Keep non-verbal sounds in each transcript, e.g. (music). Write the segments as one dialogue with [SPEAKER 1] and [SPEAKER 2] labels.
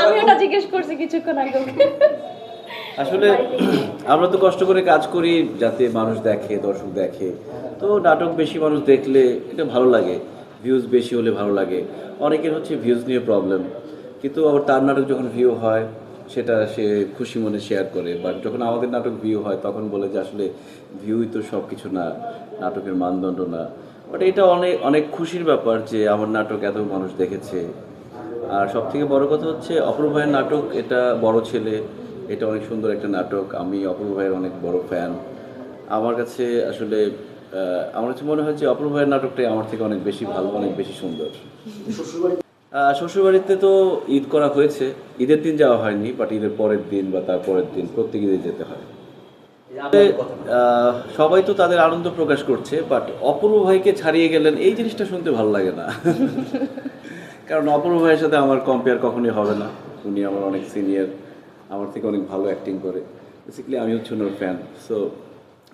[SPEAKER 1] আমি ওটা জিজ্ঞেস করছি কিছুক্ষণ আগে
[SPEAKER 2] আসলে আমরা তো কষ্ট করে কাজ করি যাতে মানুষ দেখে, দর্শক দেখে। তো নাটক বেশি মানুষ দেখলে এটা ভালো লাগে ভিউজ বেশি হলে ভালো লাগে। অনেকের হচ্ছে ভিউজ নিয়ে প্রবলেম কিন্তু আবার তার নাটক যখন ভিউ হয়, সেটা সে খুশি মনে শেয়ার করে। বাট যখন আমাদের নাটক ভিউ হয়, তখন বলে যে আসলে ভিউই তো সব কিছু না, নাটকের মানদণ্ড না। বাট এটা অনেক অনেক খুশির ব্যাপার যে আমার নাটক এত মানুষ দেখেছে। আর সব থেকে বড় কথা হচ্ছে অপূর্ব ভাইয়ের নাটক এটা বড় ছেলে এটা অনেক সুন্দর একটা নাটক আমি অপূর্ব ভাইয়ের অনেক বড় ফ্যান আমার কাছে আসলে আমার কাছে মনে হয় যে অপূর্ব ভাইয়ের নাটকটাই আমার থেকে অনেক বেশি ভালো অনেক বেশি সুন্দর। শ্বশুরবাড়িতে তো ঈদ করা হয়েছে ঈদের দিন যাওয়া হয়নি বাট ঈদের পরের দিন বা তার পরের দিন প্রত্যেক ঈদে যেতে হয়। সবাই তো তাদের আনন্দ প্রকাশ করছে বাট অপূর্ব ভাইকে ছাড়িয়ে গেলেন এই জিনিসটা শুনতে ভালো লাগে না। কারণ অপূর্ব ভাইয়ের সাথে আমার কম্পেয়ার কখনোই হবে না। উনি আমার অনেক সিনিয়র আমার থেকে অনেক ভালো অ্যাক্টিং করে। বেসিক্যালি আমি হচ্ছে ওনার ফ্যান সো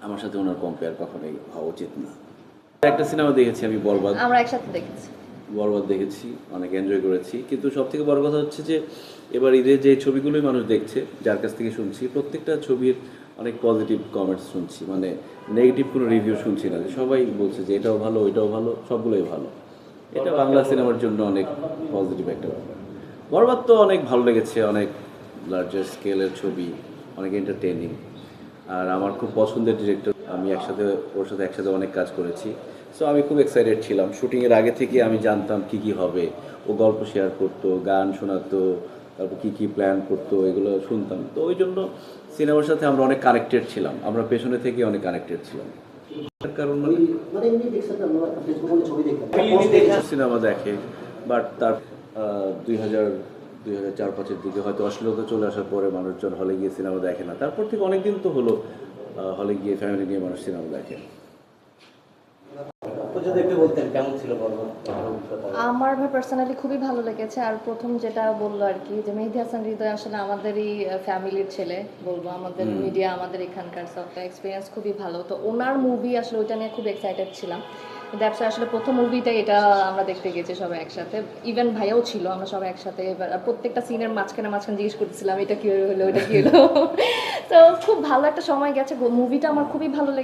[SPEAKER 2] আমার সাথে ওনার কম্পেয়ার কখনোই হওয়া উচিত না। একটা সিনেমা দেখেছি আমি বরবাদ।
[SPEAKER 1] আমরা একসাথে দেখেছি।
[SPEAKER 2] বরবাদ দেখেছি অনেক এনজয় করেছি। কিন্তু সব থেকে বড় কথা হচ্ছে যে এবার ঈদের যে ছবিগুলোই মানুষ দেখছে যার কাছ থেকে শুনছি প্রত্যেকটা ছবির অনেক পজিটিভ কমেন্টস শুনছি। মানে নেগেটিভ কোনো রিভিউ শুনছি না। সবাই বলছে যে এটাও ভালো ওইটাও ভালো সবগুলোই ভালো। এটা বাংলা সিনেমার জন্য অনেক পজিটিভ একটা ব্যাপার। বরবাদ তো অনেক ভালো লেগেছে, অনেক লার্জার স্কেলের ছবি, অনেক এন্টারটেনিং আর আমার খুব পছন্দের ডিরেক্টর আমি একসাথে, ওর সাথে একসাথে অনেক কাজ করেছি। সো আমি খুব এক্সাইটেড ছিলাম। শুটিংয়ের আগে থেকে আমি জানতাম কি কি হবে। ও গল্প শেয়ার করতো, গান শোনাতো, তারপর কী কী প্ল্যান করতো, এগুলো শুনতাম। তো ওই জন্য সিনেমার সাথে আমরা অনেক কানেক্টেড ছিলাম। আমরা পেছনে থেকে অনেক কানেক্টেড ছিলাম। সিনেমা দেখে বাট তার দুই হাজার দুই হাজার চার পাঁচের দিকে হয়তো অশ্লীলতা চলে আসার পরে মানুষজন হলে গিয়ে সিনেমা দেখে না। তারপর থেকে অনেকদিন তো হলো হলে গিয়ে ফ্যামিলি নিয়ে মানুষ সিনেমা দেখে।
[SPEAKER 3] যদি একটু বলতেন কেমন ছিল
[SPEAKER 1] আমার ভাই পার্সোনালি খুবই ভালো লেগেছে। আর প্রথম যেটা বলল আর কি যে মেহেদি হাসান হৃদয় আসলে আমাদেরই ফ্যামিলির ছেলে বলব। আমাদের মিডিয়া আমাদের এখানকার সব এক্সপিরিয়েন্স খুবই ভালো। তো ওনার মুভি আসলে ওইটা নিয়ে খুব এক্সাইটেড ছিলাম। দ্যাটস আসলে প্রথম মুভিটা এটা আমরা দেখতে গেছি সবাই একসাথে। ইভেন ভাইয়াও ছিল আমরা সবাই একসাথে। এবার প্রত্যেকটা সিনের মাঝখানে মাঝখানে জিজ্ঞেস করতেছিলাম এটা কি হলো? এটা কি হলো? (laughs) তো খুব ভালো একটা সময় গেছে। মুভিটা আমার খুবই ভালো লেগেছে